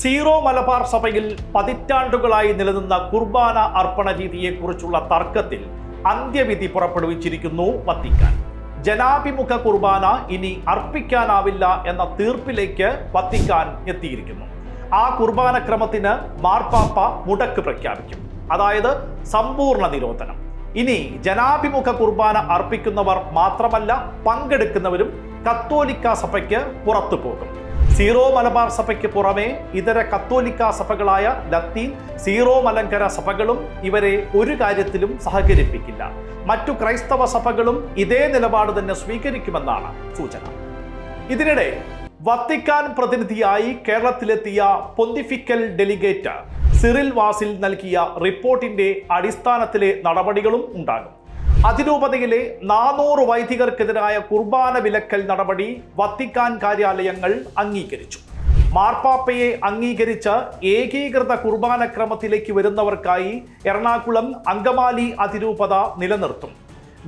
Zero Malabar സഭയിൽ പതിറ്റാണ്ടുകളായി നിലനിന്ന കുർബാന അർപ്പണ രീതിയെക്കുറിച്ചുള്ള തർക്കത്തിൽ അന്ത്യവിധി പുറപ്പെടുവിച്ചിരിക്കുന്നു വത്തിക്കാൻ. ജനാഭിമുഖ കുർബാന ഇനി അർപ്പിക്കാനാവില്ല എന്ന തീർപ്പിലേക്ക് വത്തിക്കാൻ എത്തിയിരിക്കുന്നു. ആ കുർബാന ക്രമത്തിന് മാർപ്പാപ്പ മുടക്ക് പ്രഖ്യാപിക്കും. അതായത് സമ്പൂർണ നിരോധനം. ഇനി ജനാഭിമുഖ കുർബാന അർപ്പിക്കുന്നവർ മാത്രമല്ല പങ്കെടുക്കുന്നവരും കത്തോലിക്ക സഭയ്ക്ക് പുറത്തു പോകും. സീറോ മലബാർ സഭയ്ക്ക് പുറമെ ഇതര കത്തോലിക്ക സഭകളായ ലത്തീൻ സീറോ മലങ്കര സഭകളും ഇവരെ ഒരു കാര്യത്തിലും സഹകരിപ്പിക്കില്ല. മറ്റു ക്രൈസ്തവ സഭകളും ഇതേ നിലപാട് തന്നെ സ്വീകരിക്കുമെന്നാണ് സൂചന. ഇതിനിടെ വത്തിക്കാൻ പ്രതിനിധിയായി കേരളത്തിലെത്തിയ പൊന്തിഫിക്കൽ ഡെലിഗേറ്റ് സിറിൽ വാസിൽ നൽകിയ റിപ്പോർട്ടിന്റെ അടിസ്ഥാനത്തിലെ നടപടികളും ഉണ്ടാകും. അതിരൂപതയിലെ നാനൂറ് വൈദികർക്കെതിരായ കുർബാന വിലക്കൽ നടപടി വത്തിക്കാൻ കാര്യാലയങ്ങൾ അംഗീകരിച്ചു. മാർപ്പാപ്പയെ അംഗീകരിച്ച് ഏകീകൃത കുർബാന ക്രമത്തിലേക്ക് വരുന്നവർക്കായി എറണാകുളം അങ്കമാലി അതിരൂപത നിലനിർത്തും.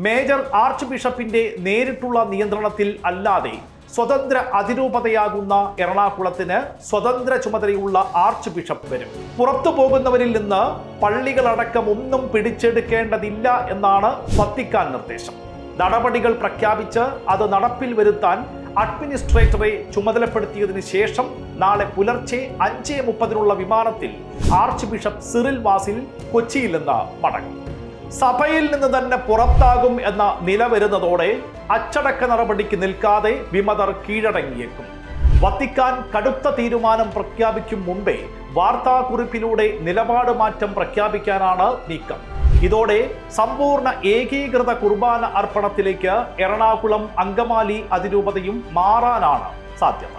മേജർ ആർച്ച് ബിഷപ്പിന്റെ നേരിട്ടുള്ള നിയന്ത്രണത്തിൽ അല്ലാതെ സ്വതന്ത്ര അതിരൂപതയാകുന്ന എറണാകുളത്തിന് സ്വതന്ത്ര ചുമതലയുള്ള ആർച്ച് ബിഷപ്പ് വരും. പുറത്തു പോകുന്നവരിൽ നിന്ന് പള്ളികളടക്കം ഒന്നും പിടിച്ചെടുക്കേണ്ടതില്ല എന്നാണ് വത്തിക്കാൻ നിർദ്ദേശം. നടപടികൾ പ്രഖ്യാപിച്ച് അത് നടപ്പിൽ വരുത്താൻ അഡ്മിനിസ്ട്രേറ്ററെ ചുമതലപ്പെടുത്തിയതിനു ശേഷം നാളെ പുലർച്ചെ അഞ്ച് മുപ്പതിനുള്ള വിമാനത്തിൽ ആർച്ച് ബിഷപ്പ് സിറിൽ വാസിൽ കൊച്ചിയിൽ നിന്ന് മടങ്ങും. സഭയിൽ നിന്ന് തന്നെ പുറത്താകും എന്ന നില വരുന്നതോടെ അച്ചടക്ക നടപടിക്ക് നിൽക്കാതെ വിമതർ കീഴടങ്ങിയേക്കും. വത്തിക്കാൻ കടുത്ത തീരുമാനം പ്രഖ്യാപിക്കും മുമ്പേ വാർത്താക്കുറിപ്പിലൂടെ നിലപാട് മാറ്റം പ്രഖ്യാപിക്കാനാണ് നീക്കം. ഇതോടെ സമ്പൂർണ ഏകീകൃത കുർബാന അർപ്പണത്തിലേക്ക് എറണാകുളം അങ്കമാലി അതിരൂപതയും മാറാനാണ് സാധ്യത.